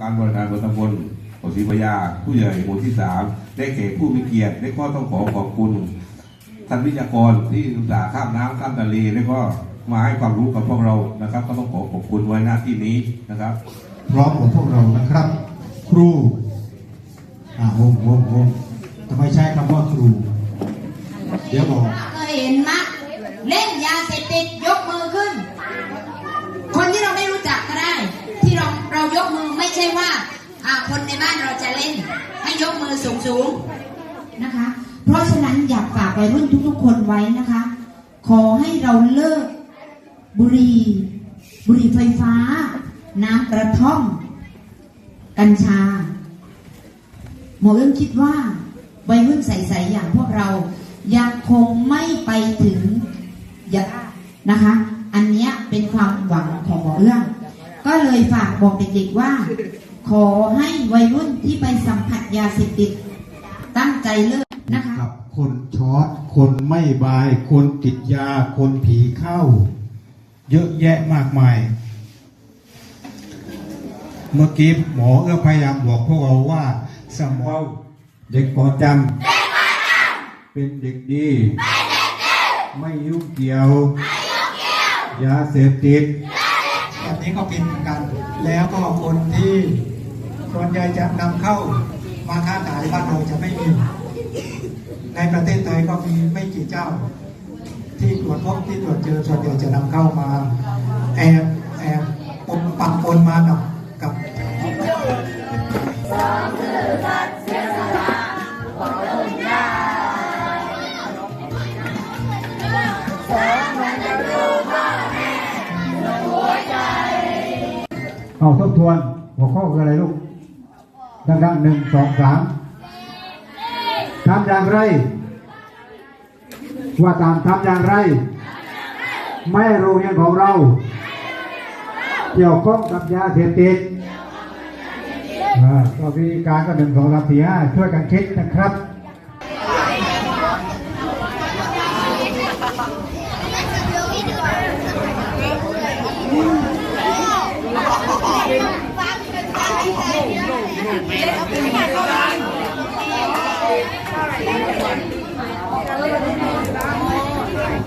การบริการบนตำบลปศรีพระยา ผู้ใหญ่หมู่ที่สามได้แก่ผู้มีเกียรติและก็ต้องขอขอบคุณท่านวิทยากรที่อุตส่าห์ข้ามน้ำข้ามทะเลแล้วก็มาให้ความรู้กับพวกเรานะครับ ก็ต้องขอขอบคุณไว้หน้าที่นี้นะครับ พร้อมกับพวกเรานะครับ ครูอ่าวงวงวงทำไมใช้คำว่าครู เดี๋ยวบอก เคยเห็นมะเล่นยาเสพติดยก คนในบ้านเราจะเล่น ให้ยกมือสูงสูงๆนะคะ เพราะฉะนั้นอยากฝากวัยรุ่นทุกๆ คนไว้นะคะ ขอให้เราเลิกบุหรี่บุหรี่ไฟฟ้า น้ำกระท่อม กัญชา หมอเอื้องคิดว่าวัยรุ่นใสๆอย่างพวกเรายังคงไม่ไปถึงยานะคะ อันนี้เป็นความหวังของหมอเอื้องก็เลยฝากบอกเด็กๆว่า ขอให้วัยรุ่นที่ไปสัมผัสยาเสพติด ตั้งใจเลิกนะคะกับคนช็อตคนไม่บาย คนติดยา คนผีเข้า เยอะแยะมากมาย เมื่อกี้หมอเอื้อพยายามบอกพวกเราว่า สมองเด็กก่อนจำเป็นเด็กดี ไม่ยุ่งเกี่ยว ยาเสพติด แบบนี้ก็เป็นเหมือนกัน แล้วก็คนที่ส่วนใหญ่จะนำเข้ามาค้าขายบ้านเราจะไม่มี ในประเทศไทยก็มีไม่กี่เจ้า ที่ตรวจพบที่ตรวจเจอส่วนใหญ่จะนำเข้ามาแอบแอบปนปักปนมากับ เอาทบทวนหัวข้อคืออะไรลูกดังๆหนึ่งสองสามทำอย่างไร ว่าตามทำอย่างไร ไม่ให้โรงเรียนของเรา เกี่ยวข้องกับยาเสพติดอ่าก็วิธีการก็หนึ่งสองสามสี่ห้าช่วยกันคิดนะครับ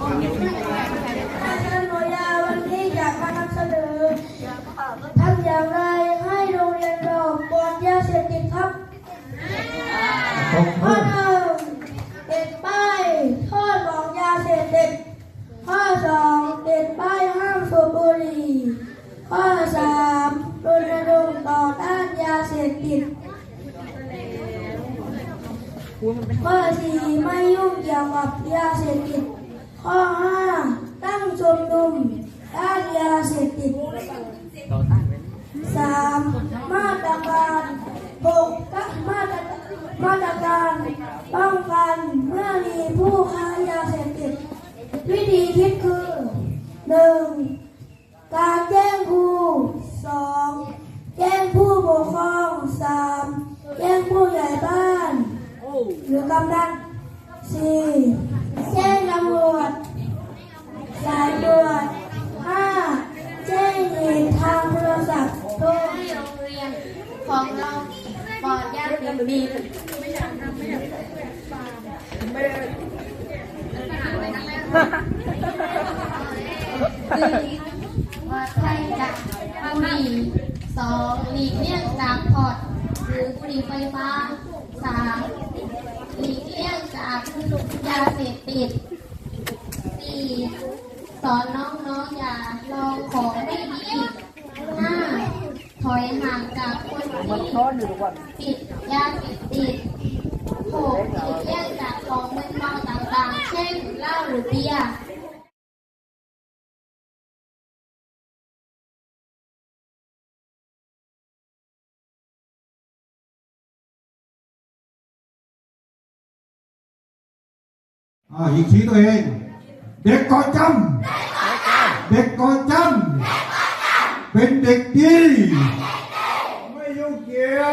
ท่านโนยาวันนี้อยากมานำเสนอทำอย่างไรให้โรงเรียนเราปลอดยาเสพติดครับตบข้มืออหนึ่งติดป้ายโทษของยาเสพติดข้อสองติดป้ายห้ามสูบบุหรี่ข้อสามรณรงค์ต่อต้านยาเสพติดข้อสี่ไม่ยุ่งเกี่ยวกับยาเสพติด ข้อห้าตั้งชมรมต้านยาเสพติดสามมาตรการหกมาตรมาตรการป้องกันเมื่อมีผู้ค้ายาเสพติดวิธีคิดคือหนึ่งการแจ้งครูสองแจ้งผู้ปกครองสามแจ้งผู้ใหญ่บ้าน หรือกำนันสี่แจ้งตำรวจสายตรวจห้าแจ้งเหตุทางโทรศัพท์โทร ที่โรงเรียน ของเราปอดยาเสพติดปลอดภัยจากบุหรี่สองหลีกเลี่ยงจากพอร์ตหรือบุหรี่ไฟฟ้าสามหลีกเลี่ยงจากยาเสพติดสี่สอนน้องๆอย่าลองของไม่ดี ถอยห่างจากคนที่ติดยาเสพติดหกหลีกเลี่ยงจากของมึนเมาต่างๆ เช่นเหล้าหรือเบียร์อ่าอีกทีตัวเอง เด็กก่อนจำเด็กก่อนจำ เป็นเด็กดี ไม่ยุ่งเกี่ยว